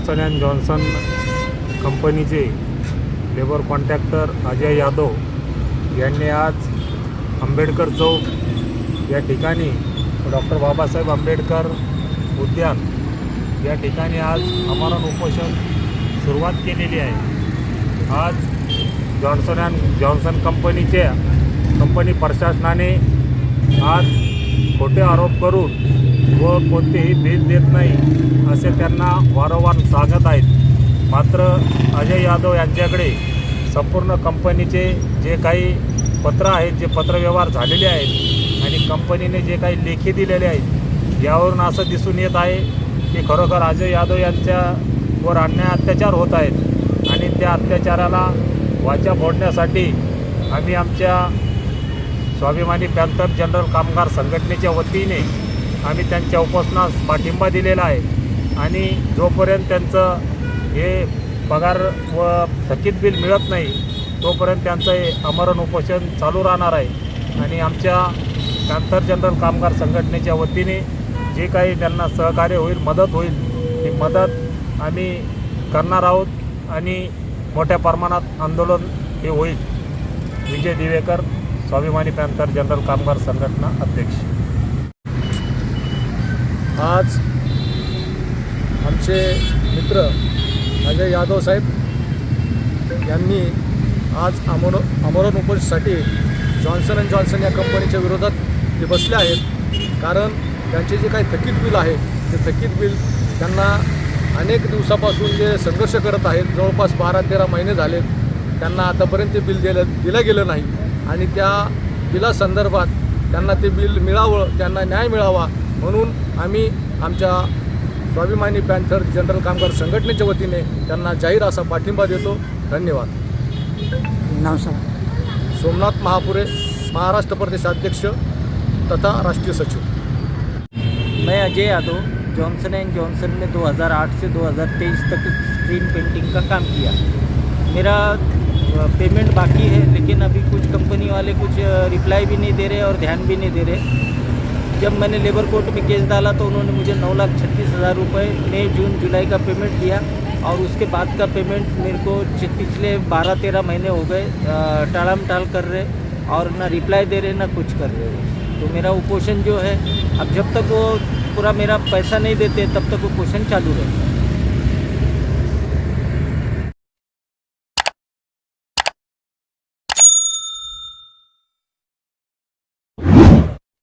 Johnson and Johnson कंपनीचे labour contractor Ajay Yadav यांनी आज आंबेडकर चौक या ठिकाणी डॉक्टर बाबासाहेब आंबेडकर उद्यान या ठिकाणी आज आमरण उपोषण सुरुवात केलेली आहे. आज जॉन्सन अँड जॉन्सन कंपनीच्या कंपनी प्रशासनाने आज खोटे आरोप करून व कोणतेही बिल देत नाही असे त्यांना वारंवार सांगत आहेत. मात्र अजय यादव यांच्याकडे संपूर्ण कंपनीचे जे काही पत्र आहेत जे पत्रव्यवहार झालेले आहेत आणि कंपनीने जे काही लेखी दिलेले आहेत यावरून असं दिसून येत आहे की खरोखर अजय यादव यांच्यावर अन्याय अत्याचार होत आहेत आणि त्या अत्याचाराला वाचा फोडण्यासाठी आम्ही आमच्या स्वाभिमानी पॅन्थर जनरल कामगार संघटनेच्या वतीने आम्ही त्यांच्या उपोषणास पाठिंबा दिलेला आहे. आणि जोपर्यंत त्यांचं हे पगार व थकीत बिल मिळत नाही तोपर्यंत त्यांचं हे आमरण उपोषण चालू राहणार आहे. आणि आमच्या कांतर जनरल कामगार संघटनेच्या वतीने जे काही त्यांना सहकार्य होईल मदत होईल ती मदत आम्ही करणार आहोत आणि मोठ्या प्रमाणात आंदोलन हे होईल. विजय दिवेकर स्वाभिमानी पॅन्थर जनरल कामगार संघटना अध्यक्ष. आज आमचे मित्र अजय यादव साहेब यांनी आज आमोर आमरण उपोषणासाठी जॉन्सन अँड जॉन्सन या कंपनीच्या विरोधात ते बसले आहेत. कारण त्यांचे जे काही थकीत बिल आहे ते थकीत बिल त्यांना अनेक दिवसापासून जे संघर्ष करत आहेत जवळपास बारा तेरा महिने झालेत त्यांना आतापर्यंत ते बिल दिलं दिलं गेलं नाही. आणि त्या बिलासंदर्भात त्यांना ते बिल मिळावं त्यांना न्याय मिळावा म्हणून आम्ही आमच्या स्वाभिमानी पॅन्थर जनरल कामगार संघटनेच्या वतीने त्यांना जाहीर असा पाठिंबा देतो. धन्यवाद. नाव सांगा. सोमनाथ महापुरे महाराष्ट्र प्रदेश अध्यक्ष तथा राष्ट्रीय सचिव. मैं Ajay Yadav Johnson and Johnson में 2008 से 2023 तक स्क्रीन पेंटिंग का काम किया। मेरा पेमेंट बाकी है लेकिन अभी कुछ कंपनी वाले कुछ रिप्लाई भी नहीं दे रहे और ध्यान भी नहीं दे रहे। जब मैंने लेबर कोर्ट में केस डाला तो उन्होंने मुझे नौ लाख छत्तीस हज़ार रुपये मई, जून, जुलाई का पेमेंट दिया और उसके बाद का पेमेंट मेरे को पिछले बारह, तेरह महीने हो गए टाड़ाम टाल कर रहे और ना रिप्लाई दे रहे, ना कुछ कर रहे। तो मेरा वो क्वेश्चन जो है, अब जब तक वो पूरा मेरा पैसा नहीं देते, तब तक वो क्वेश्चन चालू रहेगा